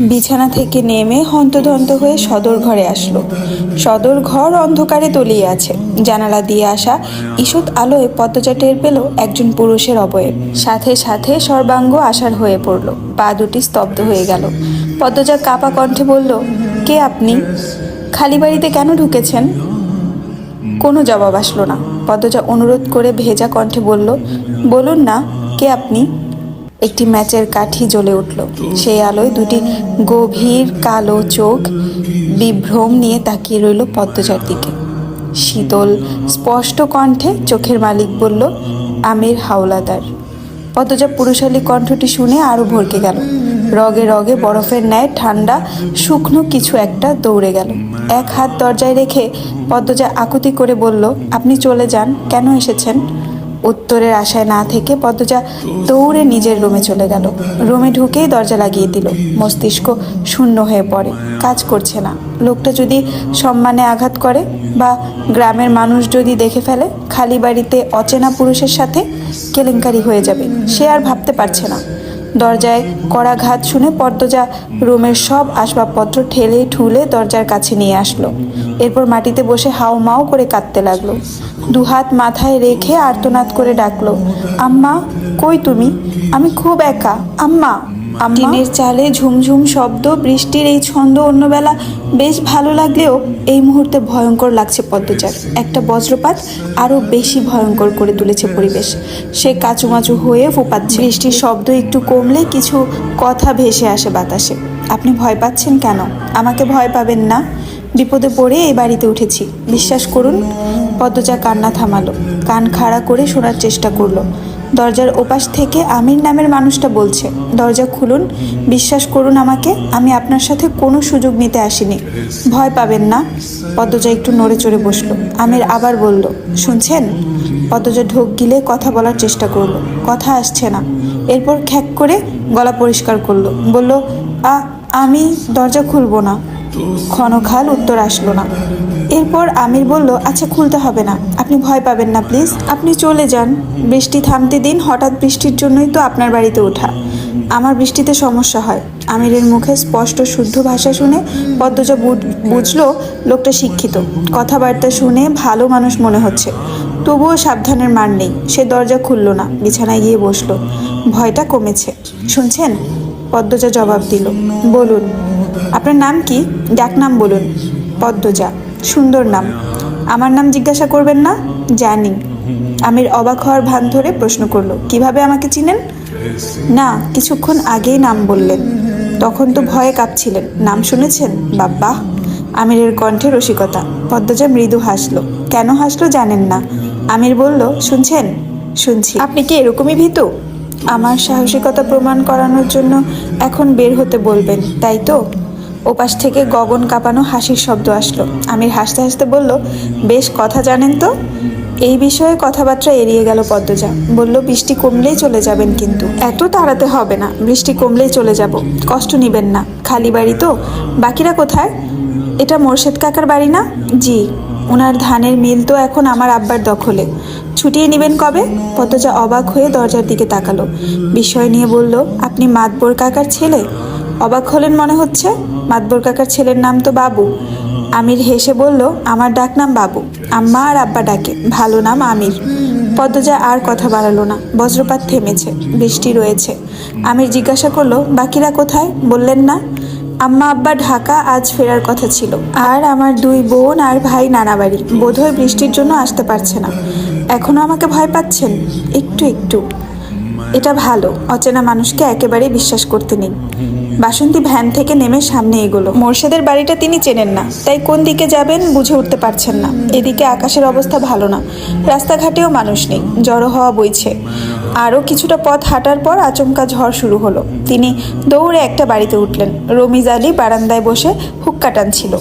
বিছানা থেকে নেমে হন্তদন্ত হয়ে সদর ঘরে আসলো। সদর ঘর অন্ধকারে তলিয়ে আছে। জানালা দিয়ে আসা ঈষৎ আলোয় পদ্মজা টের পেল একজন পুরুষের অবয়ব। সাথে সাথে সর্বাঙ্গ আশার হয়ে পড়ল। পা দুটি স্তব্ধ হয়ে গেল। পদ্মজা কাপা কণ্ঠে বলল, কে আপনি? খালি বাড়িতে কেন ঢুকেছেন? কোনো জবাব আসলো না। পদ্মজা অনুরোধ করে ভেজা কণ্ঠে বলল, বলুন না, কে আপনি? একটি ম্যাচের কাঠি জ্বলে উঠল। সেই আলোয় দুটি গভীর কালো চোখ বিভ্রম নিয়ে তাকিয়ে রইল পদ্মজার দিকে। শীতল, স্পষ্ট কণ্ঠে চোখের মালিক বলল, আমির হাওলাদার। পদ্মজা পুরুষালী কণ্ঠটি শুনে আরও ভরকে গেল। রগে রগে বরফের ন্যায় ঠান্ডা, শুকনো কিছু একটা দৌড়ে গেল। এক হাত দরজায় রেখে পদ্মজা আকুতি করে বলল, আপনি চলে যান, কেন এসেছেন? উত্তরের আশায় না থেকে পদ্মজা দৌড়ে নিজের রুমে চলে গেল। রুমে ঢুকেই দরজা লাগিয়ে দিল। মস্তিষ্ক শূন্য হয়ে পড়ে। কাজ করছে না। লোকটা যদি সম্মানে আঘাত করে বা গ্রামের মানুষ যদি দেখে ফেলে, খালি বাড়িতে অচেনা পুরুষের সাথে কেলেঙ্কারি হয়ে যাবে। সে আর ভাবতে পারছে না। দরজায় কড়া ঘাত শুনে পদ্মজা রুমের সব আসবাবপত্র ঠেলে ঠুলে দরজার কাছে নিয়ে আসলো। এরপর মাটিতে বসে হাও মাও করে কাঁদতে লাগল। দুহাত মাথায় রেখে আর্তনাদ করে ডাকলো, আম্মা, কই তুমি? আমি খুব একা। আম্মা! টিনের চালে ঝুমঝুম শব্দ, বৃষ্টির এই ছন্দ অন্যবেলা বেশ ভালো লাগলেও এই মুহূর্তে ভয়ঙ্কর লাগছে পদ্মচার একটা বজ্রপাত আরও বেশি ভয়ঙ্কর করে তুলেছে পরিবেশ। সে কাচুমাচু হয়ে ফোপাচ্ছে। বৃষ্টির শব্দ একটু কমলে কিছু কথা ভেসে আসে বাতাসে। আপনি ভয় পাচ্ছেন কেন? আমাকে ভয় পাবেন না। বিপদে পড়ে এই বাড়িতে উঠেছি। বিশ্বাস করুন পদ্মচা কান্না থামালো। কান খাড়া করে শোনার চেষ্টা করল। দরজার ওপাশ থেকে আমির নামের মানুষটা বলছে, দরজা খুলুন, বিশ্বাস করুন আমাকে, আমি আপনার সাথে কোনো সুযোগ নিতে আসিনি। ভয় পাবেন না। পদ্মজা একটু নড়ে চড়ে বসল। আমির আবার বলল, শুনছেন? পদ্মজা ঢোক গিলে কথা বলার চেষ্টা করল। কথা আসছে না। এরপর খ্যাক করে গলা পরিষ্কার করল। বলল, আ, আমি দরজা খুলবো না। ক্ষণকাল উত্তর আসলো না। এরপর আমির বলল আচ্ছা খুলতে হবে না। আপনি ভয় পাবেন না, প্লিজ। আপনি চলে যান। বৃষ্টি থামতে দিন, হঠাৎ বৃষ্টির জন্যই তো আপনার বাড়িতে ওঠা। আমার বৃষ্টিতে সমস্যা হয়। আমিরের মুখে স্পষ্ট, শুদ্ধ ভাষা শুনে পদ্মজা বুঝ- বুঝলো, লোকটা শিক্ষিত। কথাবার্তা শুনে ভালো মানুষ মনে হচ্ছে। তবুও সাবধানের মার নেই। সে দরজা খুলল না, বিছানায় গিয়ে বসল। ভয়টা কমেছে। শুনছেন? পদ্মজা জবাব দিল, বলুন। আপনার নাম কি? ডাকনাম বলুন। পদ্মজা, সুন্দর নাম। আমার নাম জিজ্ঞাসা করবেন না? জানি। আমির অবাক হওয়ার ভান ধরে প্রশ্ন করল, কীভাবে আমাকে চিনেন? না, কিছুক্ষণ আগেই নাম বললেন। তখন তো ভয়ে কাঁপছিলেন। নাম শুনেছেন? বাব্বা। আমিরের কণ্ঠে রসিকতা। পদ্মজা মৃদু হাসলো। কেন হাসলো জানেন না। আমির বলল, শুনছেন? শুনছি। আপনি কি এরকমই ভীতু? আমার সাহসিকতা প্রমাণ করানোর জন্য এখন বের হতে বলবেন, তাই তো? ওপাশ থেকে গগন কাঁপানো হাসির শব্দ আসলো। আমির হাসতে হাসতে বলল, বেশ কথা জানেন তো? এই বিষয়ে কথাবার্তা এড়িয়ে গেল পদ্মজা। বলল, বৃষ্টি কমলেই চলে যাবেন কিন্তু। এত তাড়াতে হবে না। বৃষ্টি কমলেই চলে যাব। কষ্ট নেবেন না। খালি বাড়ি তো। বাকিরা কোথায়? এটা মোর্শেদ কাকার বাড়ি না? জি। ওনার ধানের মিল তো এখন আমার আব্বার দখলে। ছুটিয়ে নেবেন কবে? পদ্মজা অবাক হয়ে দরজার দিকে তাকালো। বিষয় নিয়ে বলল, আপনি মাতবর কাকার ছেলে? অবাক হলেন মনে হচ্ছে, মাতবর কাকার ছেলের নাম তো বাবু। আমির হেসে বলল, আমার ডাক নাম বাবু। আম্মা আর আব্বা ডাকে, ভালো নাম আমির। পদ্মজা আর কথা বাড়ালো না, বজ্রপাত থেমেছে, বৃষ্টি রয়েছে। আমির জিজ্ঞাসা করল, বাকিরা কোথায়? বললেন না। আম্মা আব্বা ঢাকা আজ ফেরার কথা ছিল। আর আমার দুই বোন আর ভাই নানা বাড়ি বোধহয় বৃষ্টির জন্য আসতে পারছে না। এখনও আমাকে ভয় পাচ্ছেন? একটু একটু। এটা ভালো, অচেনা মানুষকে একেবারেই বিশ্বাস করতে নেই। বাসন্তী ভ্যান থেকে নেমে সামনে এগোলো। মোর্শেদের বাড়িটা তিনি চেনেন না, তাই কোন দিকে যাবেন বুঝে উঠতে পারছেন না। এদিকে আকাশের অবস্থা ভালো না, রাস্তাঘাটেও মানুষ নেই, জড়ো হওয়া বইছে। আরও কিছুটা পথ হাঁটার পর আচমকা ঝড় শুরু হলো। তিনি দৌড়ে একটা বাড়িতে উঠলেন। রমিজ আলী বারান্দায় বসে হুক্কা টানছিল।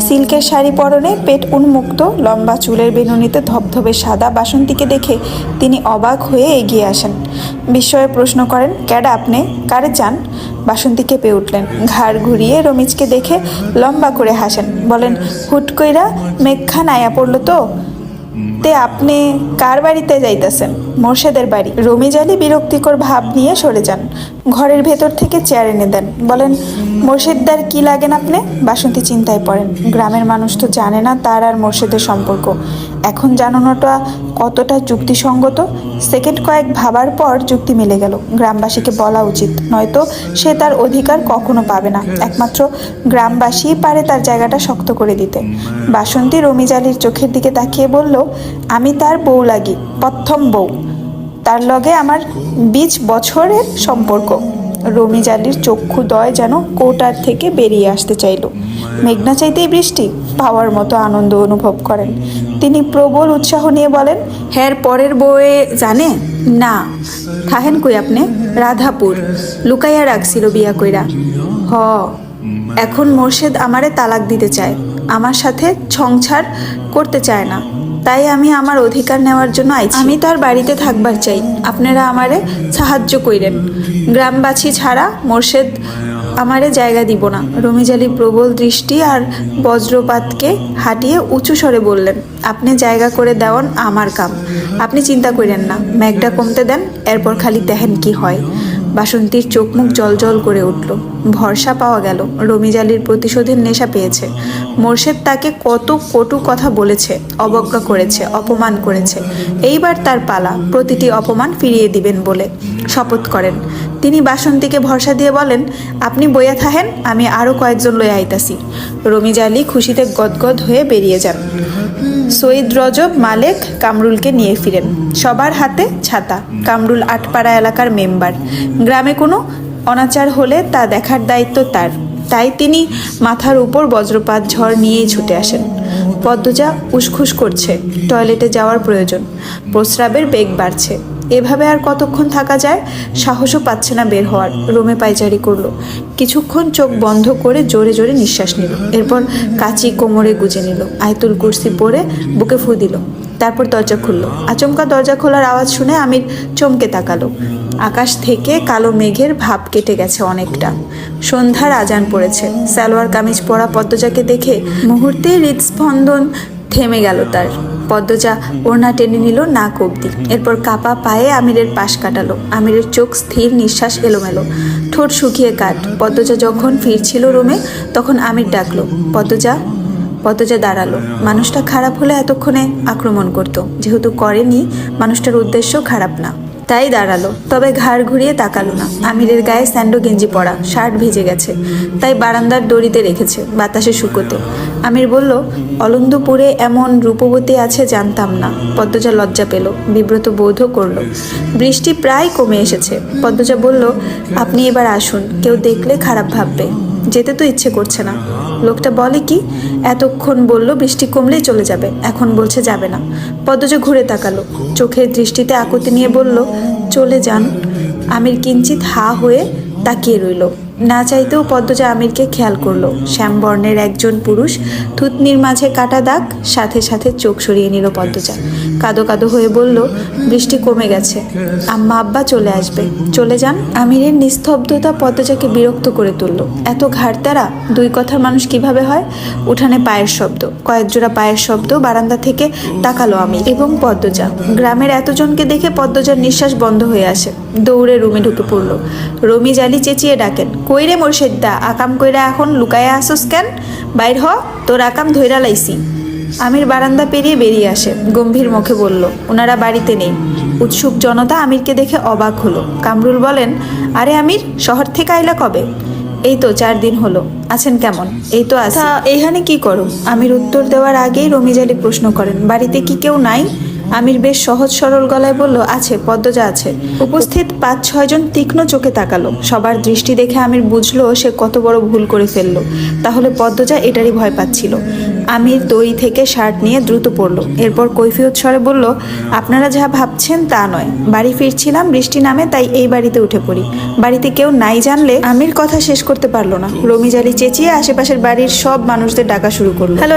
সিল্কের শাড়ি পরনে পেট উন্মুক্ত লম্বা চুলের বেনুনিতে ধবধবে সাদা বাসন্তীকে দেখে তিনি অবাক হয়ে এগিয়ে আসেন। বিস্ময়ে প্রশ্ন করেন, ক্যাডা আপনি? কারে চান? বাসন্তী কেঁপে উঠলেন। ঘাড় ঘুরিয়ে রমিজকে দেখে লম্বা করে হাসেন। বলেন, হুট কইরা মেঘখান আয়া পড়ল তো? তে আপনি কার বাড়িতে যাইতেছেন? মোর্শেদের বাড়ি। রমিজ আলী বিরক্তিকর ভাব নিয়ে সরে যান। ঘরের ভেতর থেকে চেয়ার এনে দেন। বলেন মোর্শেদদার কি লাগেন আপনি? বাসন্তী চিন্তায় পড়েন। গ্রামের মানুষ তো জানে না তার আর মোর্শেদের সম্পর্ক। এখন জানানোটা কতটা যুক্তিসঙ্গত? সেকেন্ড কয়েক ভাবার পর যুক্তি মিলে গেল। গ্রামবাসীকে বলা উচিত, নয়তো সে তার অধিকার কখনো পাবে না। একমাত্র গ্রামবাসীই পারে তার জায়গাটা শক্ত করে দিতে। বাসন্তী রমিজ আলীর চোখের দিকে তাকিয়ে বলল, আমি তার বউ লাগি, প্রথম বউ। তার লগে আমার বিশ বছরের সম্পর্ক। রমিজ আলীর চক্ষুদয় যেন কোটার থেকে বেরিয়ে আসতে চাইল। মেঘনা চাইতেই বৃষ্টি পাওয়ার মতো আনন্দ অনুভব করেন। তিনি প্রবল উৎসাহ নিয়ে বলেন, হ্যার পরের বউয়ে জানে? না। থাহেন কই আপনি? রাধাপুর। লুকাইয়া রাখছিল বিয়া কইরা। হ। এখন মোর্শেদ আমারে তালাক দিতে চায়। আমার সাথে সংসার করতে চায় না। তাই আমি আমার অধিকার নেওয়ার জন্য আইছি। আমি তার বাড়িতে থাকবার চাই। আপনারা আমারে সাহায্য কইরেন। গ্রামবাসী ছাড়া মোর্শেদ আমারে জায়গা দিব না। রমিজালি প্রবল দৃষ্টি আর বজ্রপাতকে হাঁটিয়ে উঁচু স্বরে বললেন, আপনি জায়গা করে দেওয়ান আমার কাম। আপনি চিন্তা করেন না। ম্যাগটা কমতে দেন, এরপর খালি দেখেন কি হয়। বাসন্তীর চোখ মুখ জল করে উঠল। ভরসা পাওয়া গেল। রমিজালির প্রতিশোধের নেশা পেয়েছে। মোর্শেদ তাকে কত কটু কথা বলেছে, অবজ্ঞা করেছে, অপমান করেছে। এইবার তার পালা, প্রতিটি অপমান ফিরিয়ে দিবেন বলে শপথ করেন। তিনি বাসন্তীকে ভরসা দিয়ে বলেন, আপনি বইয়া থাহেন, আমি আরও কয়েকজন লয়ে আইতাছি। রমিজ আলী খুশিতে গদগদ হয়ে বেরিয়ে যান। সৈয়দ রজব, মালেক, কামরুলকে নিয়ে ফিরেন। সবার হাতে ছাতা। কামরুল আটপাড়া এলাকার মেম্বার। গ্রামে কোনো অনাচার হলে তা দেখার দায়িত্ব তার। তাই তিনি মাথার উপর বজ্রপাত, ঝড় নিয়েই ছুটে আসেন। পদ্মজা উসখুস করছে। টয়লেটে যাওয়ার প্রয়োজন। প্রস্রাবের বেগ বাড়ছে। এভাবে আর কতক্ষণ থাকা যায়? সাহসও পাচ্ছে না বের হওয়ার। রোমে পায়চারি করল। কিছুক্ষণ চোখ বন্ধ করে জোরে জোরে নিঃশ্বাস নিল। এরপর কাচি কোমরে গুজে নিল। আয়তুল কুর্সি পরে বুকে ফু দিল। তারপর দরজা খুললো। আচমকা দরজা খোলার আওয়াজ শুনে আমির চমকে তাকালো। আকাশ থেকে কালো মেঘের ভাব কেটে গেছে অনেকটা। সন্ধ্যার আজান পড়েছে। সালোয়ার কামিজ পরা পদ্মজাকে দেখে মুহূর্তে হৃদস্পন্দন থেমে গেল তার। পদ্মজা ওড়না টেনে নিল নাক অব্দি এরপর কাপা পায়ে আমিরের পাশ কাটালো। আমিরের চোখ স্থির, নিঃশ্বাস এলোমেলো। ঠোঁট শুকিয়ে কাট পদ্মজা যখন ফিরছিল রুমে, তখন আমির ডাকলো, পদ্মজা পদ্মজা দাঁড়াল। মানুষটা খারাপ হলে এতক্ষণে আক্রমণ করত। যেহেতু করেনি, মানুষটার উদ্দেশ্য খারাপ না। তাই দাঁড়াল, তবে ঘাড় ঘুরিয়ে তাকালো না। আমিরের গায়ে স্যান্ডো গেঞ্জি পরা, শার্ট ভিজে গেছে, তাই বারান্দার দড়িতে রেখেছে বাতাসে শুকোতে। আমির বলল, অলন্দপুরে এমন রূপবতী আছে জানতাম না। পদ্মজা লজ্জা পেল, বিব্রত বোধও করল। বৃষ্টি প্রায় কমে এসেছে। পদ্মজা বলল, আপনি এবার আসুন, কেউ দেখলে খারাপ ভাববে। যেতে তো ইচ্ছে করছে না। লোকটা বলে কি, এতক্ষণ বলল বৃষ্টি কমলেই চলে যাবে, এখন বলছে যাবে না। পদ্মজ ঘুরে তাকালো, চোখের দৃষ্টিতে আকুতি নিয়ে বলল, চলে যান। আমির কিঞ্চিত হা হয়ে তাকিয়ে রইল। না চাইতেও পদ্মজা আমিরকে খেয়াল করল। শ্যামবর্ণের একজন পুরুষ, থুতনির মাঝে কাটা দাগ, সাথে সাথে চোখ সরিয়ে নিল পদ্মজা। কাদো কাদো হয়ে বলল, বৃষ্টি কমে গেছে। আম্মা আব্বা চলে আসবে। চলে যান। আমিরের নিস্তব্ধতা পদ্মজাকে বিরক্ত করে তুলল। এত ঘাড়তারা, দুই কথার মানুষ কীভাবে হয়? উঠানে পায়ের শব্দ। কয়েক জোড়া পায়ের শব্দ বারান্দা থেকে তাকালো আমি এবং পদ্মজা। গ্রামের এতজনকে দেখে পদ্মজার নিঃশ্বাস বন্ধ হয়ে আসে। দৌড়ে রুমে ঢুকে পড়ল। রমিজ আলী চেঁচিয়ে ডাকেন কইরে মোরশেদ্দা আকাম কইরা এখন লুকায়া আসোস কেন? বাইর হ তোর আকাম ধইরা লাইছি। আমির বারান্দা পেরিয়ে বেরিয়ে আসে গম্ভীর মুখে বলল ওনারা বাড়িতে নেই। উৎসুক জনতা আমিরকে দেখে অবাক হলো। কামরুল বলেন আরে আমির শহর থেকে আইলা কবে? এই তো চার দিন হলো। আছেন কেমন? এই তো আছি। এইখানে কি করো? আমির উত্তর দেওয়ার আগেই রমিজালি প্রশ্ন করেন বাড়িতে কি কেউ নাই? আমির বেশ সহজ সরল গলায় বলল, আছে পদ্মজা আছে। উপস্থিত পাঁচ ছয়জন তীক্ষ্ণ চোখে তাকালো। সবার দৃষ্টি দেখে আমির বুঝলো, সে কত বড় ভুল করে ফেলল। তাহলে পদ্মজা এটারই ভয় পাচ্ছিল। আমির দড়ি থেকে শার্ট নিয়ে দ্রুত পড়ল। এরপর কৈফিয়ত স্বরে বলল, আপনারা যা ভাবছেন তা নয়। বাড়ি ফিরছিলাম, বৃষ্টি নামে, তাই এই বাড়িতে উঠে পড়ি। বাড়িতে কেউ নাই জানলে আমির কথা শেষ করতে পারল না। রমিজ আলী চেঁচিয়ে আশেপাশের বাড়ির সব মানুষদের ডাকা শুরু করল। হ্যালো